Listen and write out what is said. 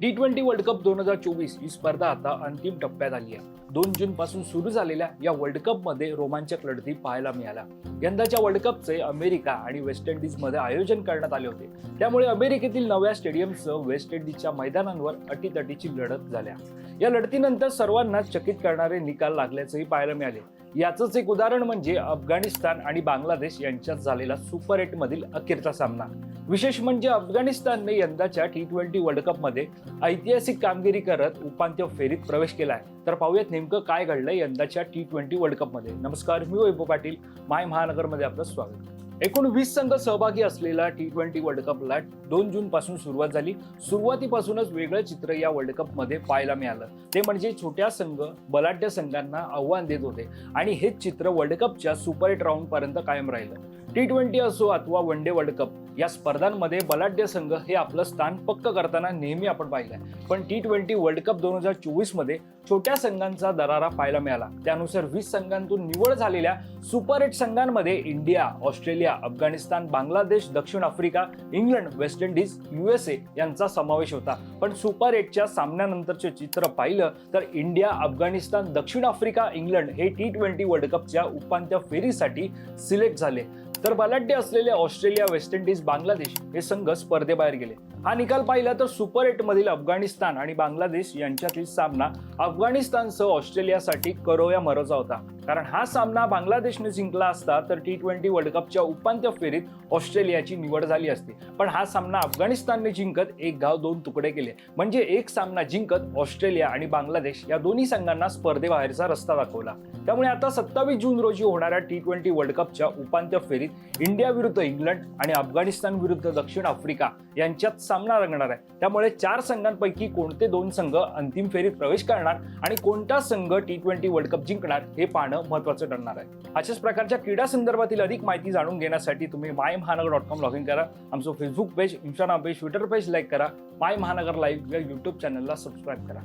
T twenty world cup दोन हजार चोवीस ही स्पर्धा आता अंतिम टप्प्यात आली आहे. दोन जून पासून सुरू झालेल्या या वर्ल्ड कपमध्ये रोमांचक लढती पाहायला मिळाल्या. यंदाच्या वर्ल्ड कपचे अमेरिका आणि वेस्ट इंडिजमध्ये आयोजन करण्यात आले होते. त्यामुळे अमेरिकेतील नव्या स्टेडियमसह वेस्ट इंडिजच्या मैदानांवर अटीतटीची लढत झाल्या. या लढतीनंतर सर्वांना चकित करणारे निकाल लागल्याचंही पाहायला मिळाले. याचंच एक उदाहरण म्हणजे अफगाणिस्तान आणि बांगलादेश यांच्यात झालेला सुपर एट मधील अखेरचा सामना. विशेष म्हणजे अफगाणिस्तानने यंदाच्या टी ट्वेंटी वर्ल्ड कपमध्ये ऐतिहासिक कामगिरी करत उपांत्य फेरीत प्रवेश केला आहे तर पाहूयात नेमकं काय घडलंय यंदाच्या टी ट्वेंटी वर्ल्ड कपमध्ये नमस्कार मी वैभव पाटील. माय महानगरमध्ये आपलं स्वागत. एकूण वीस संघ सहभागी असलेला टी ट्वेंटी वर्ल्ड कपला दोन जून पासून सुरुवात झाली. सुरुवातीपासूनच वेगळं चित्र या वर्ल्ड कपमध्ये पाहायला मिळालं. ते म्हणजे छोट्या संघ बलाढ्य संघांना आव्हान देत होते. आणि हेच चित्र वर्ल्ड कपच्या सुपर एट राऊंड पर्यंत कायम राहिलं. टी ट्वेंटी असो अथवा वन डे वर्ल्ड कप या स्पर्धांमध्ये बलाढ्य संघ हे आपलं स्थान पक्क करताना नेहमी आपण पाहिलंय. पण टी ट्वेंटी वर्ल्ड कप दोन हजार चोवीसमध्ये छोट्या संघांचा दरारा पाहायला मिळाला. त्यानुसार वीस संघांतून निवड झालेल्या सुपर एट संघांमध्ये इंडिया ऑस्ट्रेलिया अफगाणिस्तान बांगलादेश दक्षिण Africa England West Indies USA यांचा समावेश होता. पण सुपर एटच्या सामन्यानंतरचे चित्र पाहिलं तर इंडिया अफगाणिस्तान दक्षिण आफ्रिका इंग्लंड हे टी ट्वेंटी वर्ल्ड कपच्या उपांत्य फेरीसाठी सिलेक्ट झाले. तर बलाढ्य असलेले ऑस्ट्रेलिया वेस्ट इंडिज बांगलादेश हे संघ स्पर्धेबाहेर गेले. हा निकाल पाहिला तर सुपर एट मधील अफगाणिस्तान आणि बांगलादेश यांच्यातील सामना अफगाणिस्तानसह ऑस्ट्रेलियासाठी करो या मरोचा होता. कारण हा सामना बांगलादेशने जिंकला असता तर टी ट्वेंटी वर्ल्ड कपच्या उपांत्य फेरीत ऑस्ट्रेलियाची निवड झाली असती. पण हा सामना अफगाणिस्तानने जिंकत एक गाव दोन तुकडे केले. म्हणजे एक सामना जिंकत ऑस्ट्रेलिया आणि बांगलादेश या दोन्ही संघांना स्पर्धेबाहेरचा रस्ता दाखवला. त्यामुळे आता सत्तावीस जून रोजी होणाऱ्या टी ट्वेंटी वर्ल्ड कपच्या उपांत्य फेरीत इंडिया विरुद्ध इंग्लंड आणि अफगाणिस्तान विरुद्ध दक्षिण आफ्रिका यांच्यात सामना रंगणार आहे. त्यामुळे चार संघांपैकी कोणते दोन संघ अंतिम फेरीत प्रवेश करणार आणि कोणता संघ टी ट्वेंटी वर्ल्ड कप जिंकणार हे पाहणं महत्वाचं ठरणार आहे. अशाच प्रकारच्या क्रीडा संदर्भातील अधिक माहिती जाणून घेण्यासाठी तुम्ही माय महानगर डॉट कॉम लॉग इन करा. आमचं Facebook page Instagram page Twitter page like करा. माय महानगर लाईव्ह या युट्यूब चॅनलला सबस्क्राईब करा.